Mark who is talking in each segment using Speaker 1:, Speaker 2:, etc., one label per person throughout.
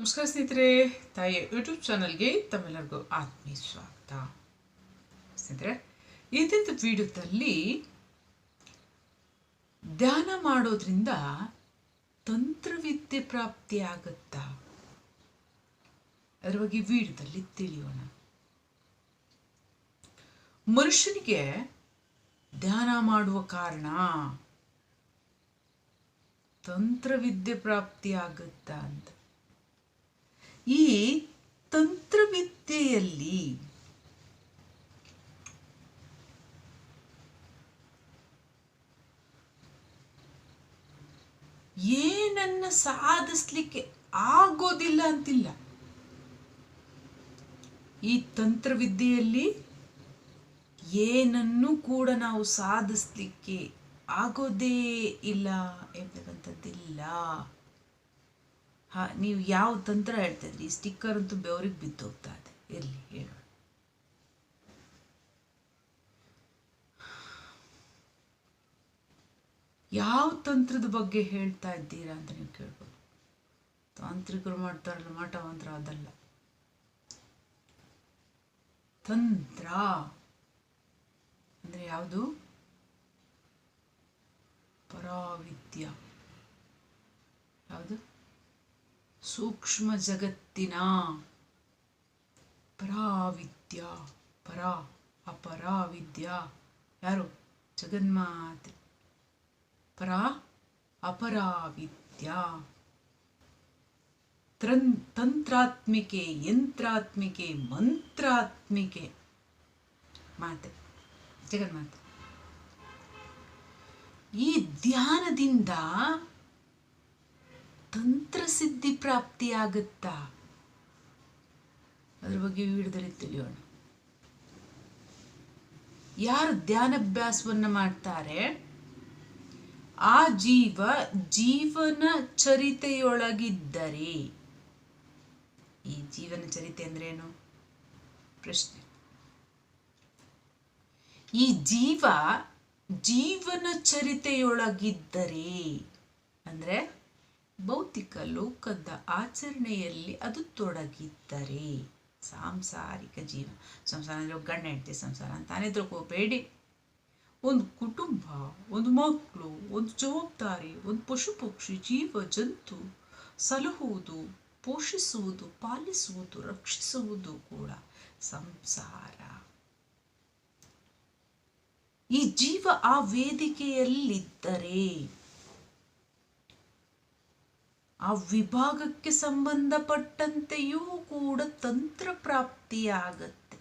Speaker 1: ನಮಸ್ಕಾರ ಸ್ನೇಹಿತರೆ ತಾಯಿ ಯೂಟ್ಯೂಬ್ ಚಾನಲ್ಗೆ ತಮ್ಮೆಲ್ಲರಿಗೂ ಆತ್ಮೀಯ ಸ್ವಾಗತ. ಸ್ನೇಹಿತರೆ ಇಂದಿನ ವಿಡಿಯೋದಲ್ಲಿ ಧ್ಯಾನ ಮಾಡೋದ್ರಿಂದ ತಂತ್ರವಿದ್ಯೆ ಪ್ರಾಪ್ತಿ ಆಗುತ್ತಾ ಅದರ ಬಗ್ಗೆ ವಿಡಿಯೋದಲ್ಲಿ ತಿಳಿಯೋಣ. ಮನುಷ್ಯನಿಗೆ ಧ್ಯಾನ ಮಾಡುವ ಕಾರಣ ತಂತ್ರವಿದ್ಯೆ ಪ್ರಾಪ್ತಿ ಆಗುತ್ತಾ ಅಂತ. ಈ ತಂತ್ರವಿದ್ಯೆಯಲ್ಲಿ ಏನನ್ನ ಸಾಧಿಸ್ಲಿಕ್ಕೆ ಆಗೋದಿಲ್ಲ ಅಂತಿಲ್ಲ. ಈ ತಂತ್ರವಿದ್ಯೆಯಲ್ಲಿ ಏನನ್ನು ಕೂಡ ನಾವು ಸಾಧಿಸ್ಲಿಕ್ಕೆ ಆಗೋದೇ ಇಲ್ಲ ಎಂಬತಕ್ಕಂಥದ್ದಿಲ್ಲ ಹಾ, ನೀವು ಯಾವ ತಂತ್ರ ಹೇಳ್ತಿದ್ರಿ? ಈ ಸ್ಟಿಕ್ಕರ್ ಅಂತೂ ಬೆವರಿಗೆ ಬಿದ್ದು ಹೋಗ್ತಾ ಇದೆ. ಇರಲಿ, ಹೇಳು. ಯಾವ ತಂತ್ರದ ಬಗ್ಗೆ ಹೇಳ್ತಾ ಇದ್ದೀರಾ ಅಂತ ನೀವು ಕೇಳ್ಬೋದು. ತಾಂತ್ರಿಕರು ಮಾಡ್ತಾರಲ್ಲ ಮಾಟ ಮಾತ್ರ ಅದಲ್ಲ ತಂತ್ರ ಅಂದರೆ ಯಾವುದು? ಪರಾವಿದ್ಯ. ಯಾವುದು? ಸೂಕ್ಷ್ಮ ಜಗತ್ತಿನ ಪರಾವಿದ್ಯ, ಪರ, ಅಪರಾವಿದ್ಯ. ಯಾರು? ಜಗನ್ಮಾತೆ. ಪರ, ಅಪರಾವಿದ್ಯ. ತ್ರನ್, ತಂತ್ರಾತ್ಮಿಕೆ, ಯಂತ್ರಾತ್ಮಿಕೆ, ಮಂತ್ರಾತ್ಮಿಕೆ. ಮಾತೆ. ಜಗನ್ಮಾತೆ. ಈ ಧ್ಯಾನದಿಂದ ತಂತ್ರಸಿದ್ಧಿ ಪ್ರಾಪ್ತಿಯಾಗುತ್ತಾ? ಅದ್ರ ಬಗ್ಗೆ ವಿಡಿಯೋದಲ್ಲಿ ತಿಳಿಯೋಣ. ಯಾರು ಧ್ಯಾನಾಭ್ಯಾಸವನ್ನ ಮಾಡ್ತಾರೆ? ಆ ಜೀವ ಜೀವನ ಚರಿತೆಯೊಳಗಿದ್ದರೆ. ಈ ಜೀವನ ಚರಿತೆ ಅಂದ್ರೇನು? ಪ್ರಶ್ನೆ. ಈ ಜೀವ ಜೀವನ ಚರಿತೆಯೊಳಗಿದ್ದರೆ ಅಂದ್ರೆ ಭೌತಿಕ ಲೋಕದ ಆಚರಣೆಯಲ್ಲಿ ಅದು ತೊಡಗಿದ್ದರೆ ಸಾಂಸಾರಿಕ ಜೀವ ಸಂಸಾರ ಅಂದರೆ ಗಂಡ ಹೆಂಡತಿ ಸಂಸಾರ ಅಂತಾನೆ ತಿಳ್ಕೋಬೇಡಿ. ಒಂದು ಕುಟುಂಬ, ಒಂದು ಮಕ್ಕಳು ಒಂದು ಜವಾಬ್ದಾರಿ, ಒಂದು ಪಶು ಪಕ್ಷಿ, ಜೀವ, ಜಂತು ಸಲಹುವುದು, ಪೋಷಿಸುವುದು, ಪಾಲಿಸುವುದು, ರಕ್ಷಿಸುವುದು ಕೂಡ ಸಂಸಾರ. ಈ ಜೀವ ಆ ವೇದಿಕೆಯಲ್ಲಿದ್ದರೆ ಆ ವಿಭಾಗಕ್ಕೆ ಸಂಬಂಧಪಟ್ಟಂತೆಯೂ ಕೂಡ ತಂತ್ರ ಪ್ರಾಪ್ತಿಯಾಗತ್ತೆ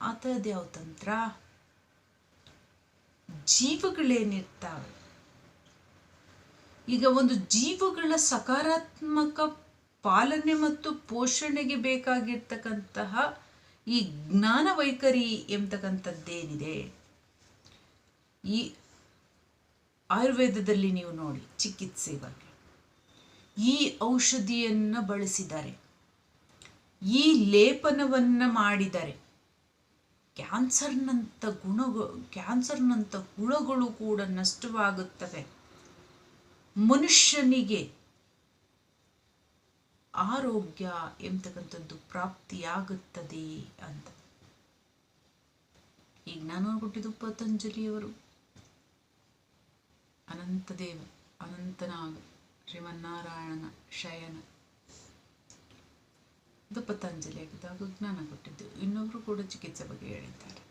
Speaker 1: ಆ ಥರದ್ದು ಯಾವ ತಂತ್ರ? ಜೀವಗಳೇನಿರ್ತಾವೆ? ಈಗ ಒಂದು ಜೀವಗಳ ಸಕಾರಾತ್ಮಕ ಪಾಲನೆ ಮತ್ತು ಪೋಷಣೆಗೆ ಬೇಕಾಗಿರ್ತಕ್ಕಂತಹ ಈ ಜ್ಞಾನ ವೈಖರಿ ಎಂಬತಕ್ಕಂಥದ್ದೇನಿದೆ? ಈ ಆಯುರ್ವೇದದಲ್ಲಿ ನೀವು ನೋಡಿ ಚಿಕಿತ್ಸೆ ಬಗ್ಗೆ. ಈ ಔಷಧಿಯನ್ನು ಬಳಸಿದ್ದಾರೆ ಈ ಲೇಪನವನ್ನು ಮಾಡಿದ್ದಾರೆ ಕ್ಯಾನ್ಸರ್ನಂಥ ಗುಣಗಳು ಕ್ಯಾನ್ಸರ್ನಂಥ ಹುಳಗಳು ಕೂಡ ನಷ್ಟವಾಗುತ್ತವೆ. ಮನುಷ್ಯನಿಗೆ ಆರೋಗ್ಯ ಎಂಬತಕ್ಕಂಥದ್ದು ಪ್ರಾಪ್ತಿಯಾಗುತ್ತದೆ ಅಂತ. ಈಗ ನಾನು ಕೊಟ್ಟಿದ್ದು ಪತಂಜಲಿಯವರು. ಅನಂತದೇವ, ಅನಂತನಾಗ ಶ್ರೀಮನ್ನಾರಾಯಣನ ಶಯನ. ಇದು ಪತಂಜಲಿ ಅದು ಜ್ಞಾನ ಕೊಟ್ಟಿದ್ದು. ಇನ್ನೊಬ್ರು ಕೂಡ ಚಿಕಿತ್ಸೆ ಬಗ್ಗೆ ಹೇಳಿದ್ದಾರೆ.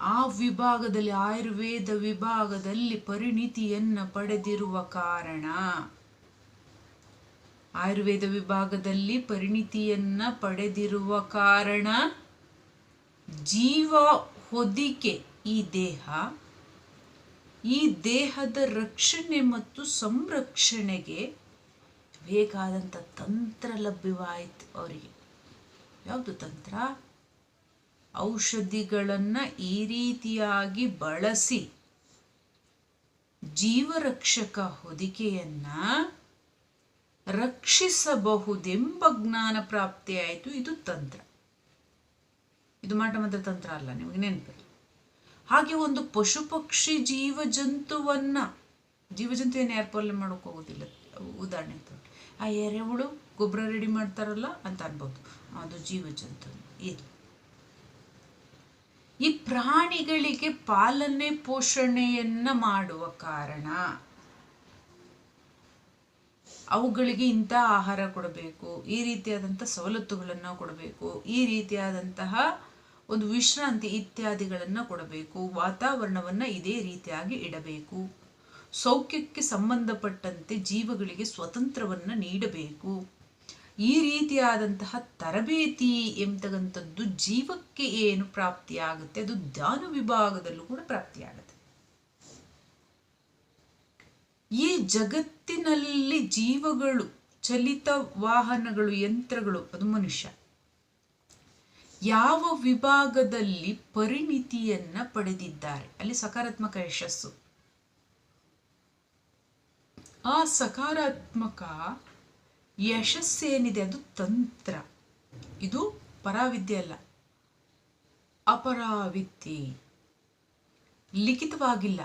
Speaker 1: ಆ ವಿಭಾಗದಲ್ಲಿ, ಆಯುರ್ವೇದ ವಿಭಾಗದಲ್ಲಿ ಪರಿಣಿತಿಯನ್ನ ಪಡೆದಿರುವ ಕಾರಣ, ಆಯುರ್ವೇದ ವಿಭಾಗದಲ್ಲಿ ಪರಿಣಿತಿಯನ್ನ ಪಡೆದಿರುವ ಕಾರಣ ಜೀವ ಹೊದಿಕೆ ಈ ದೇಹ ಈ ದೇಹದ ರಕ್ಷಣೆ ಮತ್ತು ಸಂರಕ್ಷಣೆಗೆ ಬೇಕಾದಂಥ ತಂತ್ರ ಲಭ್ಯವಾಯಿತು ಅವರಿಗೆ. ಯಾವುದು ತಂತ್ರ? ಔಷಧಿಗಳನ್ನು ಈ ರೀತಿಯಾಗಿ ಬಳಸಿ ಜೀವರಕ್ಷಕ ಹೊದಿಕೆಯನ್ನು ರಕ್ಷಿಸಬಹುದೆಂಬ ಜ್ಞಾನ ಪ್ರಾಪ್ತಿಯಾಯಿತು. ಇದು ತಂತ್ರ. ಇದು ಮಾಟ ಮಾತ್ರ ತಂತ್ರ ಅಲ್ಲ, ನಿಮಗೆ ನೆನಪಿರಲಿ ಹಾಗೆ ಒಂದು ಪಶು ಪಕ್ಷಿ ಜೀವ ಜಂತುವನ್ನ ಜೀವಜಂತು ಏನು ಯಾರು ಪಾಲನೆ ಮಾಡೋಕೆ ಹೋಗೋದಿಲ್ಲ, ಉದಾಹರಣೆ ಅಂತ. ಆ ಎರೆಹುಳು ಗೊಬ್ಬರ ರೆಡಿ ಮಾಡ್ತಾರಲ್ಲ ಅಂತ ಅನ್ಬೋದು. ಅದು ಜೀವಜಂತು. ಇದು ಈ ಪ್ರಾಣಿಗಳಿಗೆ ಪಾಲನೆ ಪೋಷಣೆಯನ್ನ ಮಾಡುವ ಕಾರಣ ಅವುಗಳಿಗೆ ಇಂಥ ಆಹಾರ ಕೊಡಬೇಕು, ಈ ರೀತಿಯಾದಂಥ ಸವಲತ್ತುಗಳನ್ನು ಕೊಡಬೇಕು, ಈ ರೀತಿಯಾದಂತಹ ಒಂದು ವಿಶ್ರಾಂತಿ ಇತ್ಯಾದಿಗಳನ್ನು ಕೊಡಬೇಕು, ವಾತಾವರಣವನ್ನು ಇದೇ ರೀತಿಯಾಗಿ ಇಡಬೇಕು. ಸೌಖ್ಯಕ್ಕೆ ಸಂಬಂಧಪಟ್ಟಂತೆ ಜೀವಗಳಿಗೆ ಸ್ವತಂತ್ರವನ್ನು ನೀಡಬೇಕು. ಈ ರೀತಿಯಾದಂತಹ ತರಬೇತಿ ಎಂಬತಕ್ಕಂಥದ್ದು ಜೀವಕ್ಕೆ ಏನು ಪ್ರಾಪ್ತಿಯಾಗುತ್ತೆ, ಅದು ಧ್ಯಾನ ವಿಭಾಗದಲ್ಲೂ ಕೂಡ ಪ್ರಾಪ್ತಿಯಾಗುತ್ತೆ. ಈ ಜಗತ್ತಿನಲ್ಲಿ ಜೀವಗಳು, ಚಲಿತ ವಾಹನಗಳು, ಯಂತ್ರಗಳು, ಅದು ಮನುಷ್ಯ. ಯಾವ ವಿಭಾಗದಲ್ಲಿ ಪರಿಣಿತಿಯನ್ನ ಪಡೆದಿದ್ದಾರೆ? ಅಲ್ಲಿ ಸಕಾರಾತ್ಮಕ ಯಶಸ್ಸು. ಆ ಸಕಾರಾತ್ಮಕ ಯಶಸ್ಸೇನಿದೆ? ಅದು ತಂತ್ರ. ಇದು ಪರಾವಿದ್ಯೆ ಅಲ್ಲ. ಅಪರಾವಿದ್ಯೆ. ಲಿಖಿತವಾಗಿಲ್ಲ.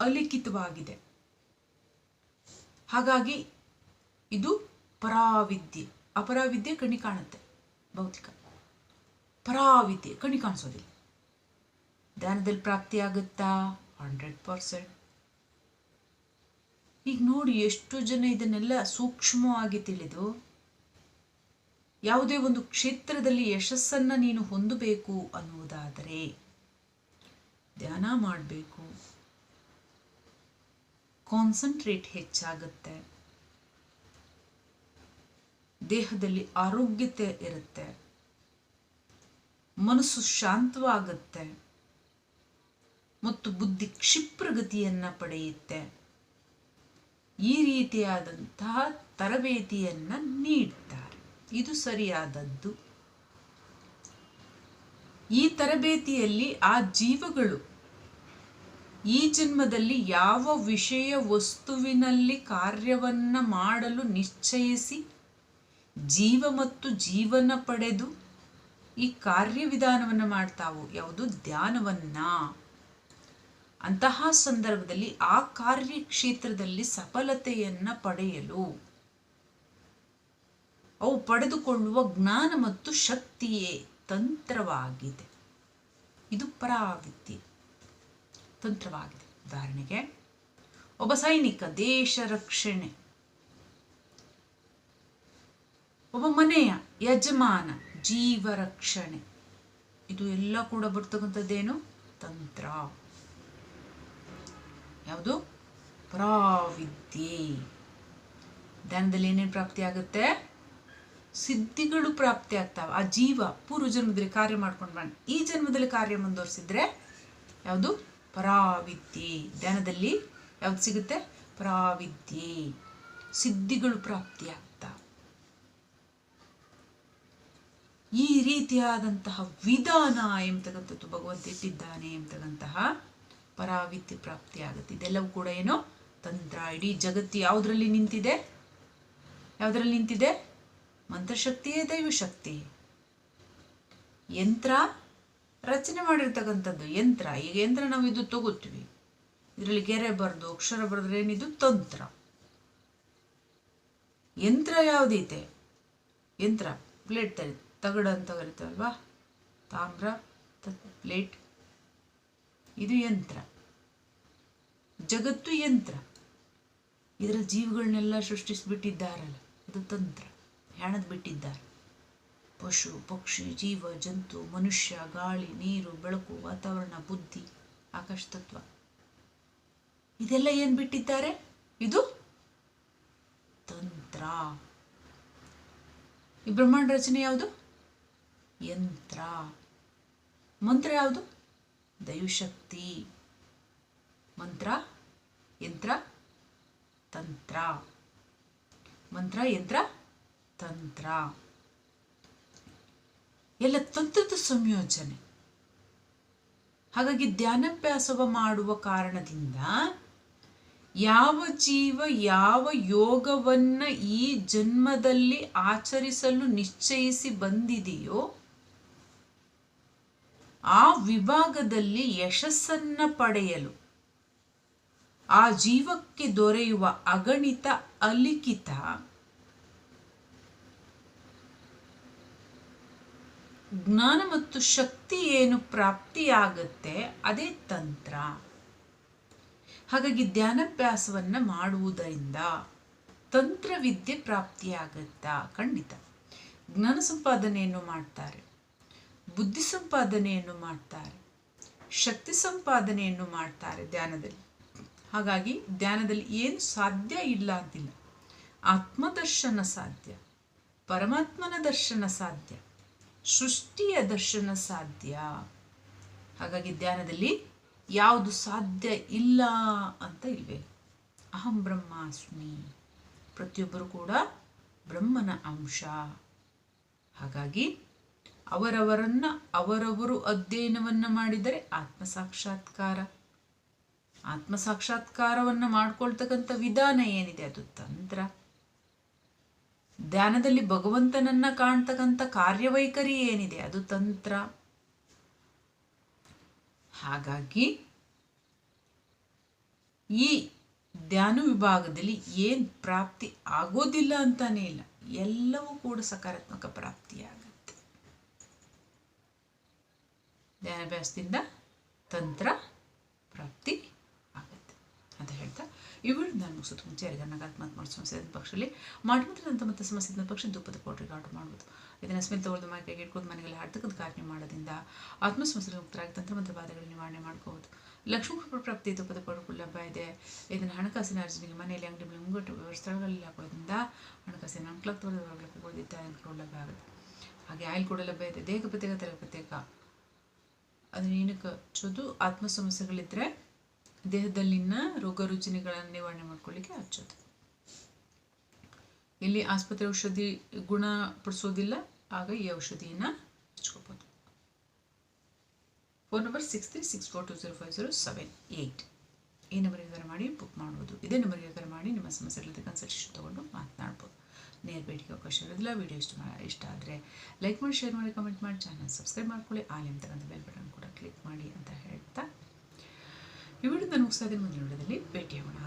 Speaker 1: ಅಲಿಖಿತವಾಗಿದೆ. ಹಾಗಾಗಿ ಇದು ಪರಾವಿದ್ಯೆ. ಅಪರಾವಿದ್ಯೆ ಕಣ್ಣಿ ಕಾಣುತ್ತೆ. ಭೌತಿಕ. ಪರಾವಿದ್ಯೆ ಕಣ್ಣಿ ಕಾಣಿಸೋದಿಲ್ಲ. ಧ್ಯಾನದಲ್ಲಿ ಪ್ರಾಪ್ತಿಯಾಗುತ್ತಾ? ಹಂಡ್ರೆಡ್ ಪರ್ಸೆಂಟ್ ಈಗ ನೋಡಿ ಎಷ್ಟು ಜನ ಇದನ್ನೆಲ್ಲ ಸೂಕ್ಷ್ಮವಾಗಿ ತಿಳಿದು ಯಾವುದೇ ಒಂದು ಕ್ಷೇತ್ರದಲ್ಲಿ ಯಶಸ್ಸನ್ನು ನೀನು ಹೊಂದಬೇಕು ಅನ್ನುವುದಾದರೆ ಧ್ಯಾನ ಮಾಡಬೇಕು. ಕಾನ್ಸಂಟ್ರೇಟ್ ಹೆಚ್ಚಾಗುತ್ತೆ. ದೇಹದಲ್ಲಿ ಆರೋಗ್ಯತೆ ಇರುತ್ತೆ. ಮನಸ್ಸು ಶಾಂತವಾಗುತ್ತೆ ಮತ್ತು ಬುದ್ಧಿ ಕ್ಷಿಪ್ರಗತಿಯನ್ನ ಪಡೆಯುತ್ತೆ. ಈ ರೀತಿಯಾದಂತಹ ತರಬೇತಿಯನ್ನ ನೀಡ್ತಾರೆ. ಇದು ಸರಿಯಾದದ್ದು. ಈ ತರಬೇತಿಯಲ್ಲಿ ಆ ಜೀವಗಳು ಈ ಜನ್ಮದಲ್ಲಿ ಯಾವ ವಿಷಯ ವಸ್ತುವಿನಲ್ಲಿ ಕಾರ್ಯವನ್ನ ಮಾಡಲು ನಿಶ್ಚಯಿಸಿ ಜೀವ ಮತ್ತು ಜೀವನ ಪಡೆದು ಈ ಕಾರ್ಯವಿಧಾನವನ್ನು ಮಾಡ್ತಾವು, ಯಾವುದು? ಧ್ಯಾನವನ್ನ. ಅಂತಹ ಸಂದರ್ಭದಲ್ಲಿ ಆ ಕಾರ್ಯಕ್ಷೇತ್ರದಲ್ಲಿ ಸಫಲತೆಯನ್ನ ಪಡೆಯಲು ಅವು ಪಡೆದುಕೊಳ್ಳುವ ಜ್ಞಾನ ಮತ್ತು ಶಕ್ತಿಯೇ ತಂತ್ರವಾಗಿದೆ. ಇದು ಪರಾವಿದ್ಯೆ. ತಂತ್ರವಾಗಿದೆ. ಉದಾಹರಣೆಗೆ, ಒಬ್ಬ ಸೈನಿಕ, ದೇಶ ರಕ್ಷಣೆ. ಒಬ್ಬ ಮನೆಯ ಯಜಮಾನ ಜೀವ ರಕ್ಷಣೆ ಇದು ಎಲ್ಲ ಕೂಡ ಬರ್ತಕ್ಕಂಥದ್ದೇನು? ತಂತ್ರ. ಯಾವುದು? ಪ್ರಾವಿದ್ಯೆ. ಧ್ಯಾನದಲ್ಲಿ ಏನೇನು ಪ್ರಾಪ್ತಿ ಆಗುತ್ತೆ? ಸಿದ್ಧಿಗಳು ಪ್ರಾಪ್ತಿ ಆಗ್ತಾವೆ. ಆ ಜೀವ ಪೂರ್ವ ಜನ್ಮದಲ್ಲಿ ಕಾರ್ಯ ಮಾಡ್ಕೊಂಡು ಬಣ್ಣ ಈ ಜನ್ಮದಲ್ಲಿ ಕಾರ್ಯ ಮುಂದುವರಿಸಿದ್ರೆ ಯಾವುದು? ಪರಾವಿದ್ಯೆ. ಧ್ಯಾನದಲ್ಲಿ ಯಾವ್ದು ಸಿಗುತ್ತೆ? ಪರಾವಿದ್ಯೆ. ಸಿದ್ಧಿಗಳು ಪ್ರಾಪ್ತಿ ಆಗ್ತಾವ. ಈ ರೀತಿಯಾದಂತಹ ವಿಧಾನ ಎಂಬತಕ್ಕಂಥದ್ದು ಭಗವಂತ ಇಟ್ಟಿದ್ದಾನೆ ಎಂಬತಕ್ಕಂತಹ ಪ್ರಾಪ್ತಿ ಆಗುತ್ತೆ ಇದೆಲ್ಲವೂ ಕೂಡ ಏನು? ತಂತ್ರ, ಇಡೀ ಜಗತ್ತು ಯಾವುದರಲ್ಲಿ ನಿಂತಿದೆ? ಯಾವುದರಲ್ಲಿ ನಿಂತಿದೆ? ಮಂತ್ರಶಕ್ತಿಯೇ, ದೈವಶಕ್ತಿ. ಯಂತ್ರ, ರಚನೆ ಮಾಡಿರ್ತಕ್ಕಂಥದ್ದು. ಯಂತ್ರ. ಈಗ ಯಂತ್ರ ನಾವು ಇದು ತಗೋತೀವಿ. ಇದರಲ್ಲಿ ಗೆರೆ ಬರೆದು, ಅಕ್ಷರ ಬರೆದ್ರೆ ಏನಿದು? ತಂತ್ರ. ಯಂತ್ರ ಯಾವುದೈತೆ? ಯಂತ್ರ. ಪ್ಲೇಟ್ ತರಿ ತಗಡ ಅಂತ ಕರಿತಾವಲ್ವಾ ತಾಮ್ರ ಪ್ಲೇಟ್. ಇದು ಯಂತ್ರ. ಜಗತ್ತು ಯಂತ್ರ. ಇದರ ಜೀವಗಳನ್ನೆಲ್ಲ ಸೃಷ್ಟಿಸಿಬಿಟ್ಟಿದ್ದಾರಲ್ಲ ಇದು ತಂತ್ರ. ಹೆಣದ್ ಬಿಟ್ಟಿದ್ದಾರೆ. ಪಶು, ಪಕ್ಷಿ, ಜೀವ, ಜಂತು, ಮನುಷ್ಯ, ಗಾಳಿ, ನೀರು, ಬೆಳಕು, ವಾತಾವರಣ, ಬುದ್ಧಿ, ಆಕಾಶ ತತ್ವ. ಇದೆಲ್ಲ ಏನು ಬಿಟ್ಟಿದ್ದಾರೆ? ಇದು ತಂತ್ರ. ಈ ಬ್ರಹ್ಮಾಂಡ ರಚನೆ ಯಾವುದು? ಯಂತ್ರ. ಮಂತ್ರ ಯಾವುದು? ದೈವಶಕ್ತಿ. ಮಂತ್ರ, ಯಂತ್ರ, ತಂತ್ರ. ಮಂತ್ರ, ಯಂತ್ರ, ತಂತ್ರ. ಎಲ್ಲ ತಂತ್ರದ ಸಂಯೋಜನೆ. ಹಾಗಾಗಿ ಧ್ಯಾನಾಭ್ಯಾಸವ ಮಾಡುವ ಕಾರಣದಿಂದ ಯಾವ ಜೀವ ಯಾವ ಯೋಗವನ್ನ ಈ ಜನ್ಮದಲ್ಲಿ ಆಚರಿಸಲು ನಿಶ್ಚಯಿಸಿ ಬಂದಿದೆಯೋ ಆ ವಿಭಾಗದಲ್ಲಿ ಯಶಸ್ಸನ್ನ ಪಡೆಯಲು. ಆ ಜೀವಕ್ಕೆ ದೊರೆಯುವ ಅಗಣಿತ ಅಲಿಖಿತ ಜ್ಞಾನ ಮತ್ತು ಶಕ್ತಿ ಏನು ಪ್ರಾಪ್ತಿಯಾಗತ್ತೆ ಅದೇ ತಂತ್ರ. ಹಾಗಾಗಿ ಧ್ಯಾನಾಭ್ಯಾಸವನ್ನು ಮಾಡುವುದರಿಂದ ತಂತ್ರವಿದ್ಯೆ ಪ್ರಾಪ್ತಿಯಾಗತ್ತಾ ಖಂಡಿತ. ಜ್ಞಾನ ಸಂಪಾದನೆಯನ್ನು ಮಾಡ್ತಾರೆ. ಬುದ್ಧಿ ಸಂಪಾದನೆಯನ್ನು ಮಾಡ್ತಾರೆ, ಶಕ್ತಿ ಸಂಪಾದನೆಯನ್ನು ಮಾಡ್ತಾರೆ ಧ್ಯಾನದಲ್ಲಿ. ಹಾಗಾಗಿ ಧ್ಯಾನದಲ್ಲಿ ಏನು ಸಾಧ್ಯ ಇಲ್ಲ ಅಂತಿಲ್ಲ. ಆತ್ಮದರ್ಶನ ಸಾಧ್ಯ, ಪರಮಾತ್ಮನ ದರ್ಶನ ಸಾಧ್ಯ, ಸೃಷ್ಟಿಯ ದರ್ಶನ ಸಾಧ್ಯ. ಹಾಗಾಗಿ ಧ್ಯಾನದಲ್ಲಿ ಯಾವುದು ಸಾಧ್ಯ ಇಲ್ಲ ಅಂತ ಇಲ್ವೇ? ಅಹಂ ಬ್ರಹ್ಮಾಸ್ಮಿ. ಪ್ರತಿಯೊಬ್ಬರು ಕೂಡ ಬ್ರಹ್ಮನ ಅಂಶ. ಹಾಗಾಗಿ ಅವರವರನ್ನ, ಅವರವರು ಅಧ್ಯಯನವನ್ನ ಮಾಡಿದರೆ ಆತ್ಮ ಸಾಕ್ಷಾತ್ಕಾರ ಆತ್ಮ ಸಾಕ್ಷಾತ್ಕಾರವನ್ನ ಮಾಡ್ಕೊಳ್ತಕ್ಕಂಥ ವಿಧಾನ ಏನಿದೆ? ಅದು ತಂತ್ರ. ಧ್ಯಾನದಲ್ಲಿ ಭಗವಂತನನ್ನ ಕಾಣ್ತಕ್ಕಂಥ ಕಾರ್ಯವೈಖರಿ ಏನಿದೆ? ಅದು ತಂತ್ರ. ಹಾಗಾಗಿ ಈ ಧ್ಯಾನ ವಿಭಾಗದಲ್ಲಿ ಏನು ಪ್ರಾಪ್ತಿ ಆಗೋದಿಲ್ಲ ಅಂತಾನೇ ಇಲ್ಲ. ಎಲ್ಲವೂ ಕೂಡ ಸಕಾರಾತ್ಮಕ ಪ್ರಾಪ್ತಿಯಾಗತ್ತೆ ಧ್ಯಾನಾಭ್ಯಾಸದಿಂದ ತಂತ್ರ ಪ್ರಾಪ್ತಿ ಆಗುತ್ತೆ ಅಂತ ಹೇಳ್ತಾ ಇವರು ನಾನು ಮುಗಿಸೋದು ಮುಂಚೆ ಯಾರಿಗಾರ ನಕಾರಾತ್ಮಕ ಮಾಡೋ ಸಮಸ್ಯೆ ಪಕ್ಷದಲ್ಲಿ ಮಾಡಿಬಿಟ್ರೆ ಮತ್ತೆ ಸಮಸ್ಯೆ ಇದ್ದ ಪಕ್ಷ ದುಪ್ಪದ ಪೌಡ್ರಿಗೆ ಆರ್ಡರ್ ಮಾಡ್ಬೋದು. ಇದನ್ನು ಸ್ಮೆಲ್ ತಗೊಳ್ದು ಮೈ ಕೈಗೆ ಇಟ್ಕೊಂಡು ಮನೆಗೆಲ್ಲ ಹಾಡ್ತಕ್ಕಂಥ ಕಾರ್ಯ ಮಾಡೋದ್ರಿಂದ ಆತ್ಮ ಸಮಸ್ಯೆಗೆ ಮುಕ್ತರಾಗಿ ತಂತ್ರ ಮತ್ತು ಬಾಧೆಗಳ ನಿವಾರಣೆ ಮಾಡ್ಕೋಬೋದು ಲಕ್ಷ್ಮೀ ಪ್ರಾಪ್ತಿ ತುಪ್ಪದ ಪೌಡರ್ ಲಭ್ಯ ಇದೆ. ಇದನ್ನು ಹಣಕಾಸಿನ ಅರ್ಜನೆಗೆ ಮನೆಯಲ್ಲಿ ಅಂಗಡಿ ಮುಂಗಟ್ಟು ಸ್ಥಳಗಳಲ್ಲಿ ಹಾಕೋದ್ರಿಂದ ಹಣಕಾಸಿನ ಅಂಕ್ಲಕ್ ಇತ್ಯಾದಿ ಲಭ್ಯ ಆಗುತ್ತೆ. ಹಾಗೆ ಆಯಿಲ್ ಕೂಡ ಲಭ್ಯ ಇದೆ. ದೇಹ ಪ್ರತ್ಯೇಕ, ತಲೆ ಪ್ರತ್ಯೇಕ. ಅದನ್ನ ಏನಕ್ಕೆ ಹಚ್ಚೋದು? ಆತ್ಮ ಸಮಸ್ಯೆಗಳಿದ್ದರೆ ದೇಹದಲ್ಲಿನ ರೋಗ ರುಜಿನಗಳನ್ನು ನಿವಾರಣೆ ಮಾಡ್ಕೊಳ್ಳಿಕ್ಕೆ ಹಚ್ಚೋದು. ಇಲ್ಲಿ ಆಸ್ಪತ್ರೆ ಔಷಧಿ ಗುಣಪಡಿಸೋದಿಲ್ಲ ಆಗ ಈ ಔಷಧಿಯನ್ನು ಹಚ್ಕೋಬೋದು. Phone number six three six four two zero five zero seven eight ಈ ನಂಬರಿಗೆ ಕರೆ ಮಾಡಿ ಬುಕ್ ಮಾಡ್ಬೋದು. ಇದೇ ನಂಬರಿಗೆ ಕರೆ ಮಾಡಿ, ನಿಮ್ಮ ಸಮಸ್ಯೆಗಳಿಗೆ ಕನ್ಸಲ್ಟೇಷನ್ ತೊಗೊಂಡು ಮಾತನಾಡ್ಬೋದು. ನೇರ ಭೇಟಿಗೆ ಅವಕಾಶ ಇರೋದಿಲ್ಲ ವಿಡಿಯೋ ಇಷ್ಟ ಇಷ್ಟ ಆದರೆ ಲೈಕ್ ಮಾಡಿ ಶೇರ್ ಮಾಡಿ ಕಮೆಂಟ್ ಮಾಡಿ ಚಾನಲ್ ಸಬ್ಸ್ಕ್ರೈಬ್ ಮಾಡ್ಕೊಳ್ಳಿ. ಆಲಿ ಅಂತಕ್ಕಂಥ ಬೆಲ್ ಬಟನ್ ಕೂಡ ಕ್ಲಿಕ್ ಮಾಡಿ ಅಂತ ಹೇಳ್ತಾ ಈ ವಿಡಿಯೋದ ಮುಗಿಸ್ತಾ ಇದ್ದೀನಿ. ಮುಂದಿನ ವಿಡಿಯೋದಲ್ಲಿ ಭೇಟಿಯಾಗೋಣ.